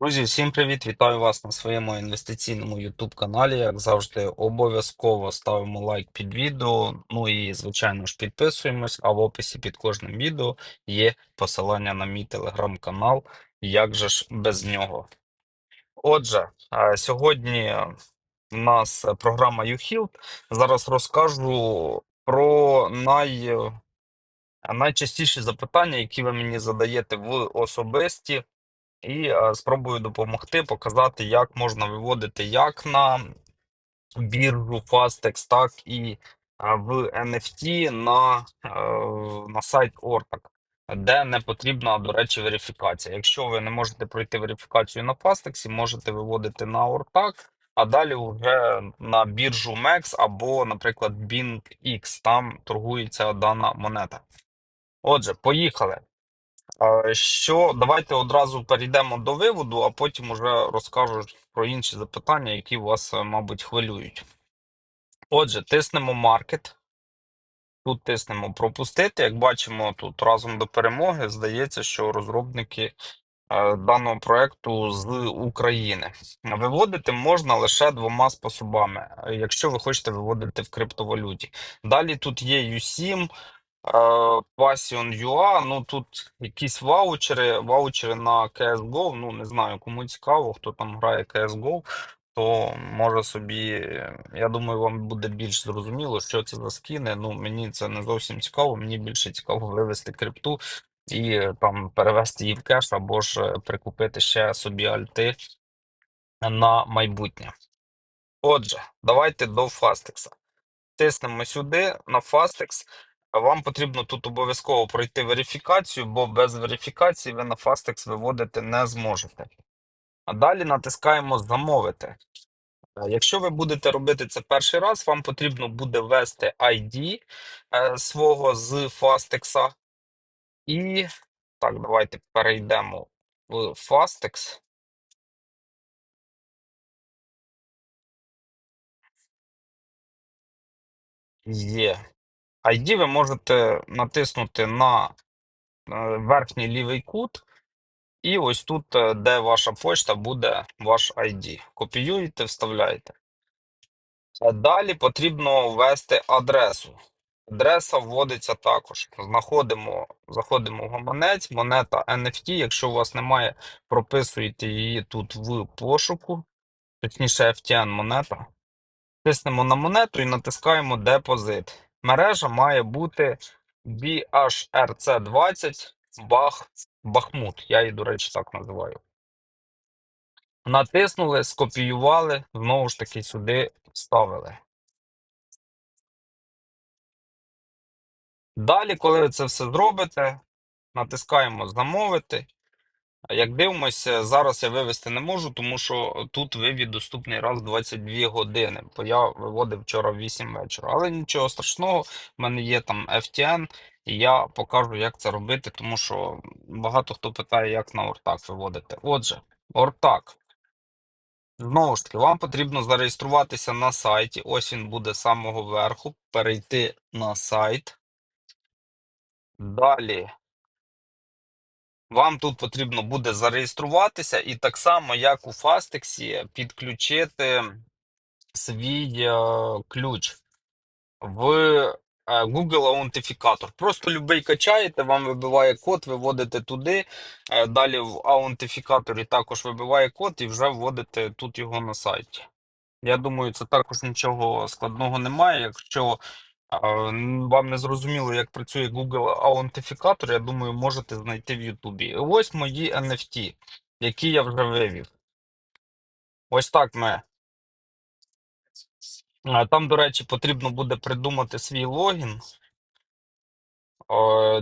Друзі, всім привіт! Вітаю вас на своєму інвестиційному YouTube каналі. Як завжди, обов'язково ставимо лайк під відео. Ну і, звичайно ж, підписуємось. А в описі під кожним відео є посилання на мій телеграм-канал. Як же ж без нього? Отже, сьогодні в нас програма YouHealth. Зараз розкажу про най... найчастіші запитання, які ви мені задаєте в особисті. І е, спробую допомогти показати, як можна виводити як на біржу Fastex, так і е, в NFT на, е, на сайт Ortac, де не потрібна, до речі, верифікація. Якщо ви не можете пройти верифікацію на Fastex, можете виводити на Ortac, а далі вже на біржу MEX або, наприклад, BINX, там торгується дана монета. Отже, поїхали. Що давайте одразу перейдемо до виводу, а потім уже розкажу про інші запитання, які вас, е, мабуть, хвилюють. Отже, тиснемо маркет. Тут тиснемо пропустити. Як бачимо, тут разом до перемоги здається, що розробники е, даного проекту з України. Виводити можна лише двома способами, е, якщо ви хочете виводити в криптовалюті. Далі тут є U7. Passion UA, ну тут якісь ваучери, ваучери на CSGO. Ну не знаю, кому цікаво, хто там грає CSGO, то може собі. Я думаю, вам буде більш зрозуміло, що це за скіни. Ну мені це не зовсім цікаво. Мені більше цікаво вивести крипту і там перевести її в кеш, або ж прикупити ще собі альти на майбутнє. Отже, давайте до Фастекса. Тиснемо сюди на Fastex. Вам потрібно тут обов'язково пройти верифікацію, бо без верифікації ви на Fastex виводити не зможете. А далі натискаємо Замовити. Е, Якщо ви будете робити це перший раз, вам потрібно буде ввести ID е, свого з Fastex. І так, давайте перейдемо в Fastex. Є. ID ви можете натиснути на е, верхній лівий кут. І ось тут, е, де ваша почта, буде ваш ID. Копіюєте, вставляєте. Далі потрібно ввести адресу. Адреса вводиться також. Знаходимо, заходимо в гаманець, монета NFT. Якщо у вас немає, прописуєте її тут в пошуку, точніше, FTN монета. Тиснемо на монету і натискаємо депозит. Мережа має бути BHRC20 Бах, Бахмут. Я її, до речі, так називаю. Натиснули, скопіювали, знову ж таки сюди вставили. Далі, коли ви це все зробите, натискаємо замовити. Як дивимося, зараз я вивести не можу, тому що тут вивід доступний раз в 22 години, бо я виводив вчора в 8 вечора. Але нічого страшного, в мене є там FTN, і я покажу, як це робити, тому що багато хто питає, як на Ортак виводити. Отже, Ортак. Знову ж таки, вам потрібно зареєструватися на сайті. Ось він буде з самого верху. Перейти на сайт. Далі. Вам тут потрібно буде зареєструватися, і так само, як у Fastexі, підключити свій е, ключ в е, Google аутентифікатор. Просто любий качаєте, вам вибиває код, ви вводите туди. Е, далі в аутентифікаторі також вибиває код і вже вводите тут його на сайті. Я думаю, це також нічого складного немає. Якщо вам не зрозуміло, як працює Google аутентифікатор, я думаю, можете знайти в Ютубі. Ось мої NFT, які я вже вивів. Ось так ми. Там, до речі, потрібно буде придумати свій логін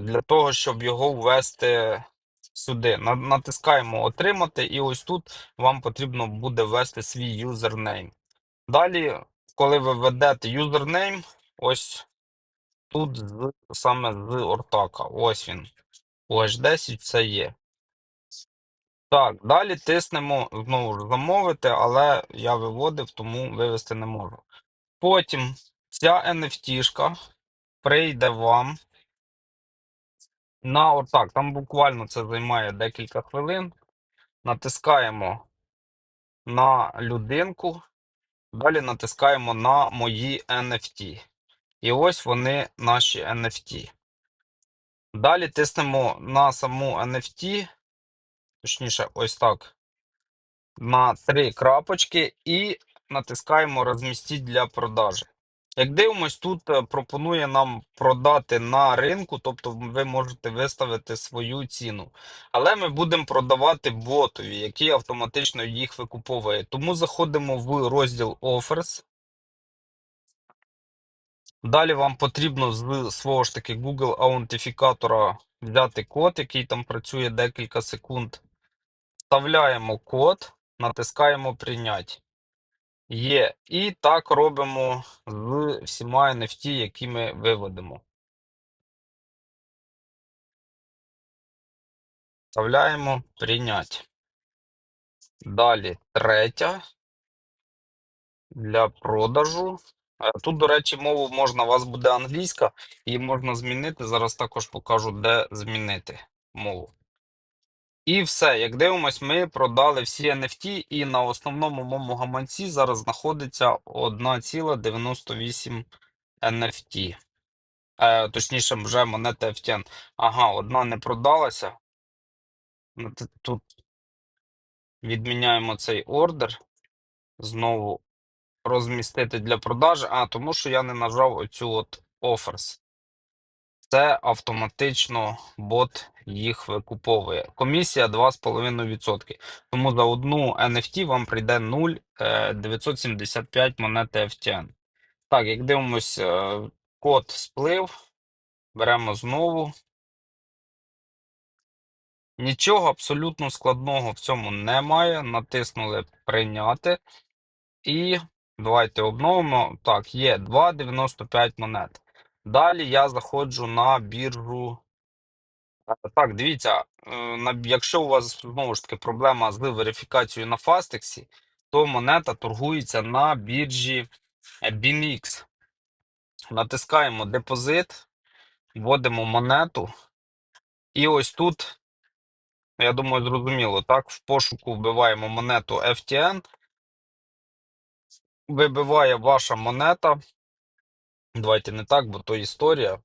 для того, щоб його ввести сюди. На- Натискаємо Отримати, і ось тут вам потрібно буде ввести свій юзернейм. Далі, коли ви введете юзернейм, ось тут з, саме з Ортака. Ось він. OH10 це є. Так, далі тиснемо знову ж замовити, але я виводив, тому вивести не можу. Потім ця NFT-шка прийде вам на Ортак. Там буквально це займає декілька хвилин. натискаємо на людинку, далі натискаємо на мої NFT. І ось вони наші NFT. Далі тиснемо на саму NFT, точніше, ось так, на три крапочки і натискаємо розмістити для продажі. Як дивимось, тут е, пропонує нам продати на ринку, тобто ви можете виставити свою ціну. Але ми будемо продавати ботові, який автоматично їх викуповує. Тому заходимо в розділ Offers. Далі вам потрібно з свого ж таки Google аутентифікатора взяти код, який там працює декілька секунд. Вставляємо код, натискаємо прийняти. Є. І так робимо з всіма NFT, які ми виводимо. Вставляємо прийняти. Далі третя для продажу. Е, Тут, до речі, мову можна, у вас буде англійська, її можна змінити. Зараз також покажу, де змінити мову. І все, як дивимось, ми продали всі NFT, і на основному моєму гаманці зараз знаходиться 1,98 NFT. Е, точніше, вже монета FTN. Ага, одна не продалася. Тут відміняємо цей ордер. Знову розмістити для продажі. А, тому що я не нажав оцю от offers. Це автоматично бот їх викуповує. Комісія 2,5%. Тому за одну NFT вам прийде 0,975 монети FTN. Так, як дивимось, е, код сплив. Беремо знову. Нічого абсолютно складного в цьому немає. Натиснули прийняти. І давайте обновимо. Так, є 2,95 монет. Далі я заходжу на біржу. Е, Так, дивіться, е, якщо у вас знову ж таки проблема з верифікацією на Fastexі, то монета торгується на біржі е, BinX. Натискаємо депозит, вводимо монету. І ось тут, я думаю, зрозуміло, так, в пошуку вбиваємо монету FTN. Вибиває ваша монета. Давайте не так, бо то історія.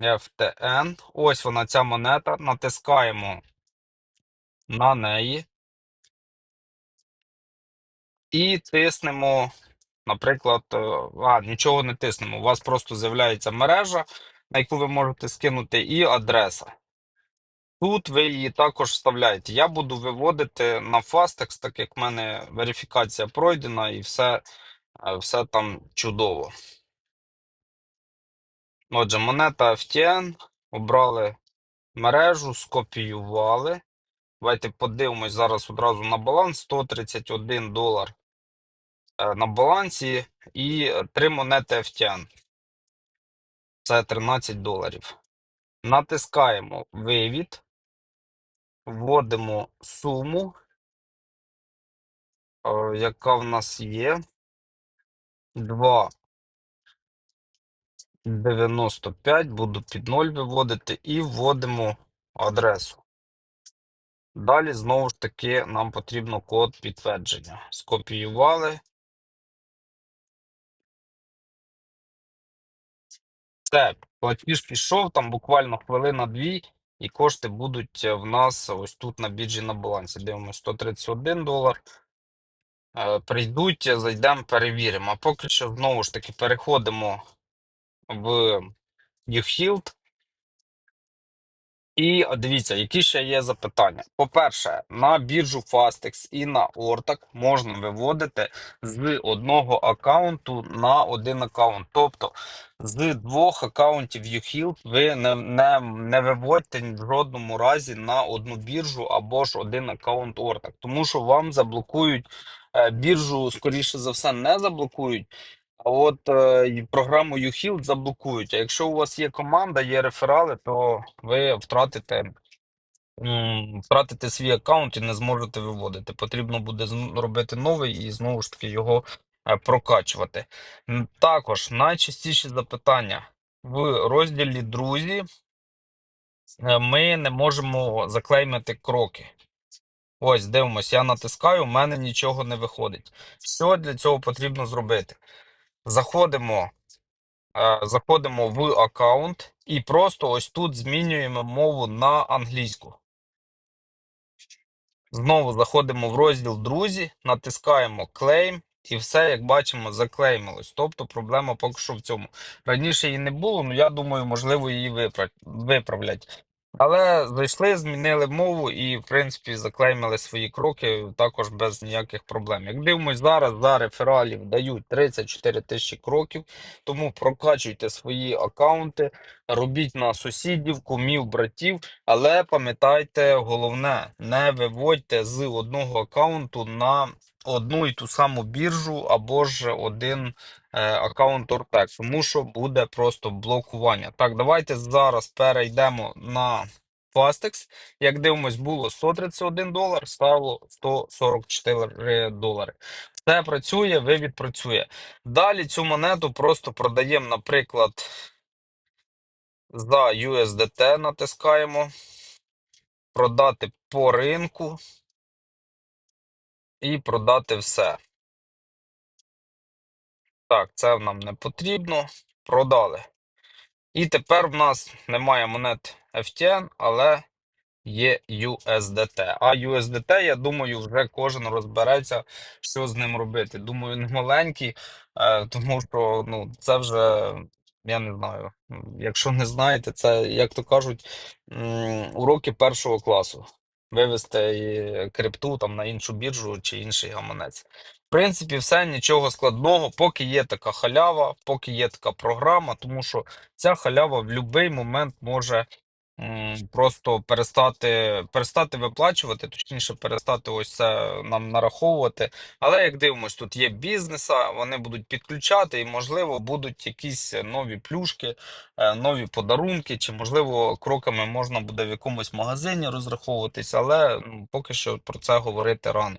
FTN. Ось вона ця монета. Натискаємо на неї. І тиснемо, наприклад, е, а, нічого не тиснемо. У вас просто з'являється мережа, на яку ви можете скинути, і адреса. Тут ви її також вставляєте. Я буду виводити на Fastex, так як в мене верифікація пройдена і все, е, все там чудово. Отже, монета FTN. Обрали мережу, скопіювали. Давайте подивимось зараз одразу на баланс. 131 долар е, на балансі і 3 монети FTN. Це 13 доларів. Натискаємо вивід, вводимо суму, е, яка в нас є. 2,95. Буду під 0 виводити і вводимо адресу. Далі, знову ж таки, нам потрібно код підтвердження. Скопіювали. Все, платіж пішов, там буквально хвилина-дві, і кошти будуть в нас ось тут на біржі на балансі. Дивимося 131 долар. Е, Прийдуть, зайдемо, перевіримо. А поки що, знову ж таки, переходимо в YouHield. І дивіться, які ще є запитання. По-перше, на біржу Fastex і на Ortac можна виводити з одного аккаунту на один аккаунт. Тобто з двох аккаунтів YouHield ви не, не, не виводьте в жодному разі на одну біржу або ж один аккаунт Ortac. Тому що вам заблокують е, біржу, скоріше за все, не заблокують. А от е, програму YouHield заблокують. А якщо у вас є команда, є реферали, то ви втратите, м, втратите свій аккаунт і не зможете виводити. Потрібно буде робити новий і знову ж таки його е, прокачувати. Також найчастіші запитання в розділі Друзі. е, Ми не можемо заклеймити кроки. Ось, дивимось, я натискаю, у мене нічого не виходить. Що для цього потрібно зробити? Заходимо, е, заходимо в аккаунт і просто ось тут змінюємо мову на англійську. Знову заходимо в розділ Друзі, натискаємо Claim, і все, як бачимо, заклеймилось. Тобто проблема поки що в цьому. Раніше її не було, але я думаю, можливо, її випра- виправлять. Але зайшли, змінили мову і, в принципі, заклеймили свої кроки також без ніяких проблем. Як дивимось, зараз за рефералів дають 34 тисячі кроків, тому прокачуйте свої аккаунти, робіть на сусідів, кумів, братів. Але пам'ятайте, головне, не виводьте з одного аккаунту на одну і ту саму біржу або ж один е, аккаунт Ортек, тому що буде просто блокування. Так, давайте зараз перейдемо на Fastex. Як дивимось, було 131 долар, стало 144 долари. Все працює, вивід працює. Далі цю монету просто продаємо, наприклад, за USDT натискаємо продати по ринку і продати все. Так, це нам не потрібно. Продали. І тепер в нас немає монет FTN, але є USDT. А USDT, я думаю, вже кожен розбереться, що з ним робити. Думаю, не маленький, е, тому що ну, це вже, я не знаю. Якщо не знаєте, це, як то кажуть, уроки першого класу. Вивести крипту там на іншу біржу чи інший гаманець. В принципі, все нічого складного, поки є така халява, поки є така програма, тому що ця халява в будь-який момент може просто перестати, перестати виплачувати, точніше, перестати ось це нам нараховувати. Але як дивимось, тут є бізнеса, вони будуть підключати, і, можливо, будуть якісь нові плюшки, е, нові подарунки, чи, можливо, кроками можна буде в якомусь магазині розраховуватись, але ну, поки що про це говорити рано.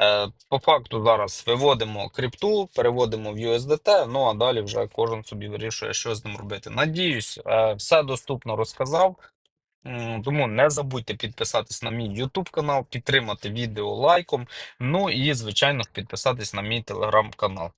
Е, По факту зараз виводимо крипту, переводимо в USDT, ну а далі вже кожен собі вирішує, що з ним робити. Надіюсь, е, все доступно розказав. Тому не забудьте підписатись на мій YouTube канал, підтримати відео лайком. Ну і, звичайно, підписатись на мій телеграм-канал.